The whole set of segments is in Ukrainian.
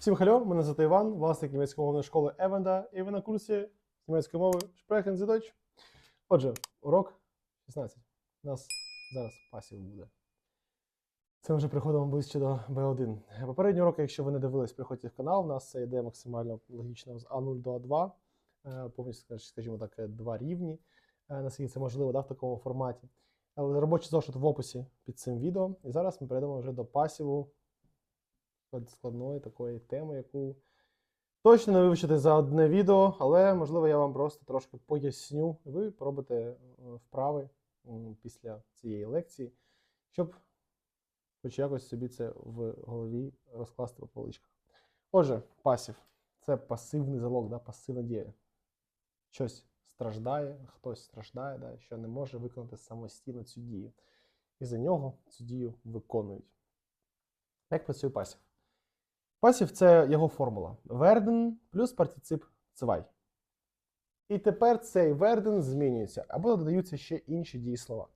Всім хальо, мене звати Іван, власник німецької мовної школи Евенда, і ви на курсі німецької мови Sprechen Sie Deutsch. Отже, урок 16. У нас зараз пасів буде. Це ми вже приходимо ближче до B1. Попередні уроки, якщо ви не дивились, приходьте в канал. У нас це йде максимально логічно з А0 до А2. Е, Повністю, скаж- скажімо так, е, два рівні. Е, Наскільки це можливо да, в такому форматі. Робочий зошит в описі під цим відео. І зараз ми перейдемо вже до пасіву складної такої теми, яку точно не вивчити за одне відео, але можливо я вам просто трошки поясню. Ви пробуйте е, вправи після цієї лекції, щоб хоч якось собі це в голові розкласти по поличках. Отже, пасів це пасивний залог, да, пасивна дія. Щось страждає, хтось страждає, да, що не може виконати самостійно цю дію. І за нього цю дію виконують. Як працює пасів? Пасів це його формула. Верден плюс партицип цвай. І тепер цей верден змінюється, або додаються ще інші дієслова.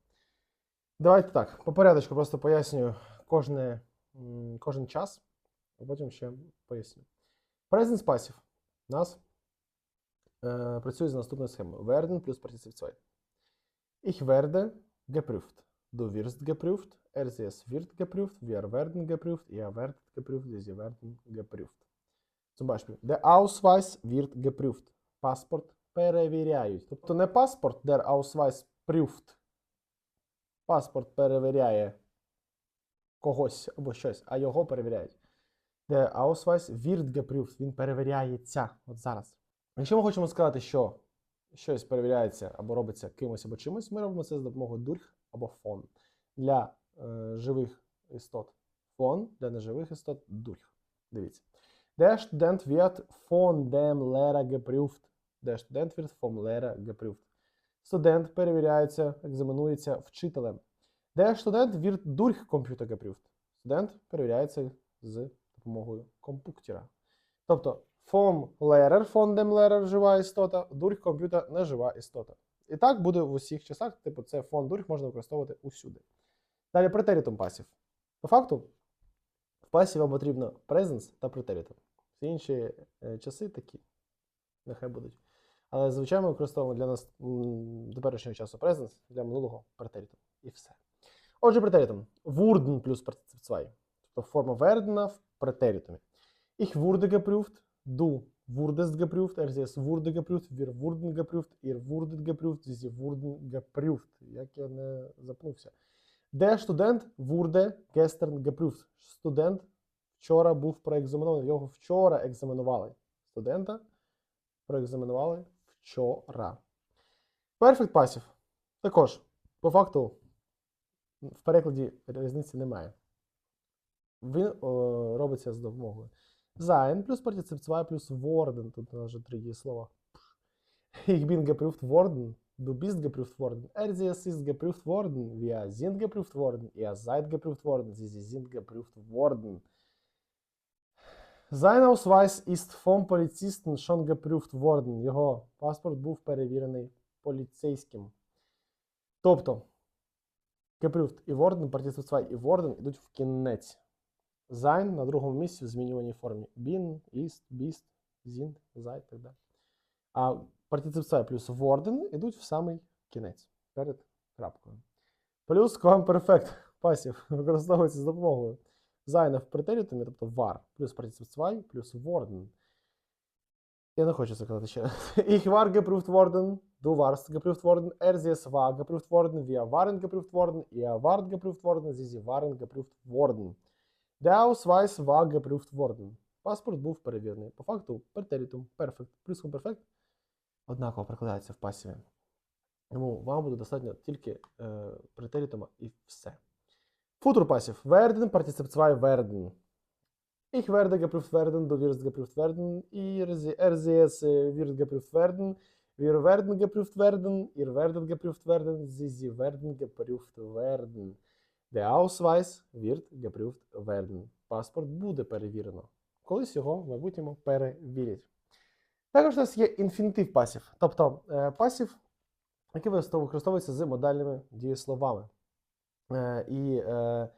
Давайте так, по порядочку просто пояснюю кожне, кожен час, а потім ще поясню. Present пасів у нас е, працює за наступною схемою. Werden плюс партицип цвай. Ich werde geprüft. Du wirst geprüft. Er es wird geprüft. Wir werden geprüft. Ihr werdet geprüft. Sie werden geprüft. Zum Beispiel, der Ausweis wird geprüft. Паспорт перевіряють. Тобто не паспорт, der Ausweis prüft. Паспорт перевіряє когось або щось, а його перевіряють. Der Ausweis wird geprüft. Він перевіряється от зараз. Якщо ми хочемо сказати, що щось перевіряється або робиться кимось або чимось, ми робимо це за допомогою дурх або фон. Для е, живих істот фон, для неживих істот дурх. Дивіться. Der Student wird von dem Lehrer geprüft. Der Student wird vom Lehrer geprüft. Студент перевіряється, екзаменується вчителем. Der Student wird durch Computer geprüft. Студент перевіряється з допомогою компуктера. Тобто vom Lehrer, von dem Lehrer жива істота, durch Computer не жива істота. І так буде в усіх часах, типу це фон durch можна використовувати усюди. Далі претерітум пасів. По факту, в пасі вам потрібно presence та претерітум. Всі інші е, часи такі. Нехай будуть. Але звичайно використовуємо для нас теперішнього часу presence, для минулого претерітум. І все. Отже, претерітум. Wurden плюс zwei. Тобто форма вердена в претерітумі. Ich wurde geprüft, du wurdest geprüft, sie es wurde geprüft, wir wurden geprüft, ihr wurdet geprüft, sie wurden. Як я не запнувся. Der Student wurde gestern geprüft. Студент вчора був проекзаменований. Його вчора екзаменували. Студента проекзаменували вчора. Perfect passive. Також, по факту, в перекладі різниці немає. Він о, робиться з допомогою. Sein плюс партицип 2 плюс worden. Тут вже три дієслова. Ich bin geprüft worden. Du bist geprüft worden. Er sie es ist geprüft worden. Wir sind geprüft worden. Ihr seid geprüft worden. Sie sind geprüft worden. Sein Ausweis ist vom Polizisten schon geprüft worden. Його паспорт був перевірений поліцейським. Тобто, geprüft і worden, партицип 2 і worden йдуть в кінець. Sein на другому місці в змінюваній формі. Bin, ist, bist, sind, seid і так далі. А партицип 2 плюс worden йдуть в самий кінець перед крапкою. Плюс Perfect пасів використовується з допомогою Sein в претерітумі, тобто var, плюс партицип 2, плюс worden. Я не хочу це казати ще. Ich war geprüft worden, du warst geprüft worden, er sie es war geprüft worden, wir waren geprüft worden, ihr wart geprüft worden, sie, sie waren geprüft worden. Der Ausweis war geprüft worden. Паспорт був перевірений. По факту, претерітум, perfect, плюс perfect однаково перекладається в пасіві. Тому вам буде достатньо тільки е, претерітума і все. Футур пасів. Werden, партицип 2, werden. Ich werde geprüft werden, du wirst geprüft werden, ihr, er, sie, es äh, wird geprüft werden, wir werden geprüft werden, ihr werdet geprüft werden, sie, sie werden geprüft werden. Der Ausweis wird geprüft werden. Паспорт буде перевірено. Колись його в майбутньому перевірять. Також у нас є інфінітив пасів, тобто е, пасів, який використовується з модальними дієсловами. Е, і е,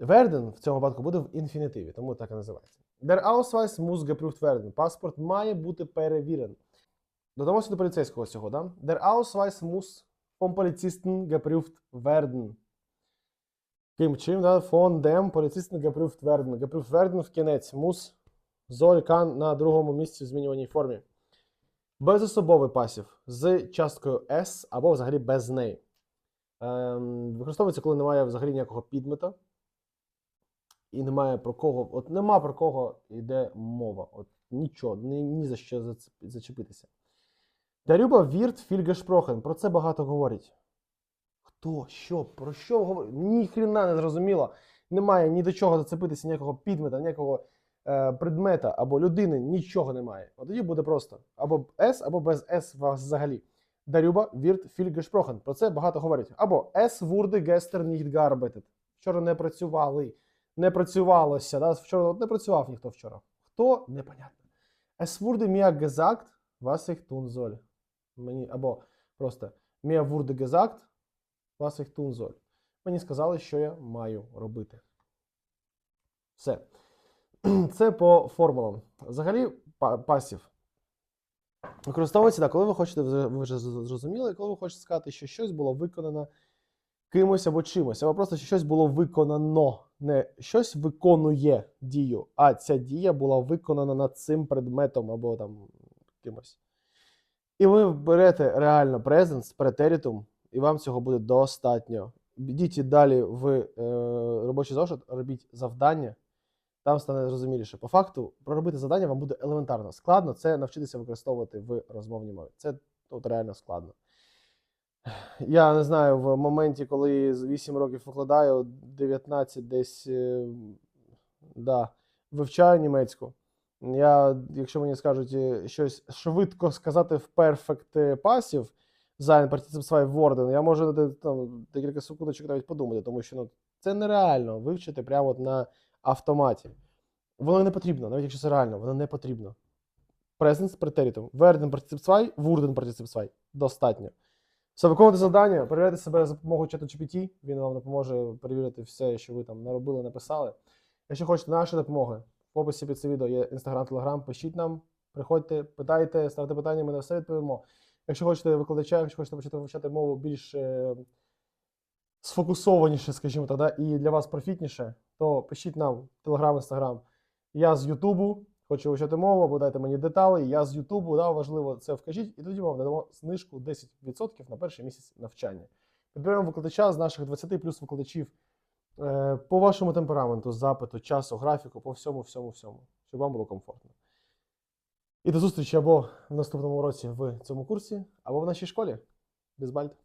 Werden в цьому випадку буде в інфінітиві, тому так і називається. Der Ausweis muss geprüft werden. Паспорт має бути перевірений. Додамо сюди поліцейського цього, да? Der Ausweis muss vom Polizisten geprüft werden. Ким чим, да? Von dem Polizisten geprüft werden. Geprüft werden в кінець. Soll, kann на другому місці в змінюваній формі. Безособовий пасів з часткою S або взагалі без неї. Ем, використовується, коли немає взагалі ніякого підмета. І немає про кого, от нема про кого йде мова. От нічого, ні, ні за що зачепитися. Дарюба Вірт Фільгешпрохен. Про це багато говорять. Хто? Що? Про що говорить? Ні хрена не зрозуміло. Немає ні до чого зацепитися, ніякого підмета, ніякого е, предмета або людини, нічого немає. От тоді буде просто або S, або без S взагалі. Дарюба Вірт Фільгешпрохен. Про це багато говорять. Або wurde gestern nicht gearbeitet. Вчора не працювали. Не працювалося. Да? Вчора от не працював ніхто вчора. Хто? Непонятно. Es wurde mir gesagt, was ich tun soll. Мені, або просто mir wurde gesagt, was ich. Мені сказали, що я маю робити. Все. Це по формулам. Взагалі, пасів. Використовується так, коли ви хочете, ви вже зрозуміли, коли ви хочете сказати, що щось було виконано кимось або чимось, або просто що щось було виконано. Не щось виконує дію, а ця дія була виконана над цим предметом або там кимось. І ви берете реально presence, претерітум, і вам цього буде достатньо. Йдіть далі в е, робочий зошит, робіть завдання, там стане зрозуміліше. По факту, проробити завдання вам буде елементарно. Складно це навчитися використовувати в розмовній мові. Це тут реально складно. Я не знаю, в моменті, коли з 8 років викладаю, 19 десь е, да, вивчаю німецьку. Я, якщо мені скажуть е, щось швидко сказати в perfect passive, sein Partizip 2 Worden, я можу де- там, декілька секундочок навіть подумати, тому що ну, це нереально вивчити прямо от на автоматі. Воно не потрібно, навіть якщо це реально, воно не потрібно. Presence претерітум. Werden Partizip 2, Wurden Partizip 2. Достатньо. Все, виконуйте завдання, перевіряйте себе за допомогою чату GPT. Він вам допоможе перевірити все, що ви там наробили, написали. Якщо хочете нашої допомоги, в описі під це відео є інстаграм, телеграм, пишіть нам, приходьте, питайте, ставте питання, ми на все відповімо. Якщо хочете викладача, якщо хочете почати вивчати мову більш е, сфокусованіше, скажімо так, да, і для вас профітніше, то пишіть нам телеграм, інстаграм. Я з Ютубу хочу вивчати мову, або дайте мені деталі. Я з Ютубу, да, важливо це вкажіть, і тоді вам надамо знижку 10% на перший місяць навчання. Підберемо викладача з наших 20 плюс викладачів е, по вашому темпераменту, запиту, часу, графіку, по всьому, всьому, всьому, щоб вам було комфортно. І до зустрічі або в наступному році в цьому курсі, або в нашій школі. Бізбальт.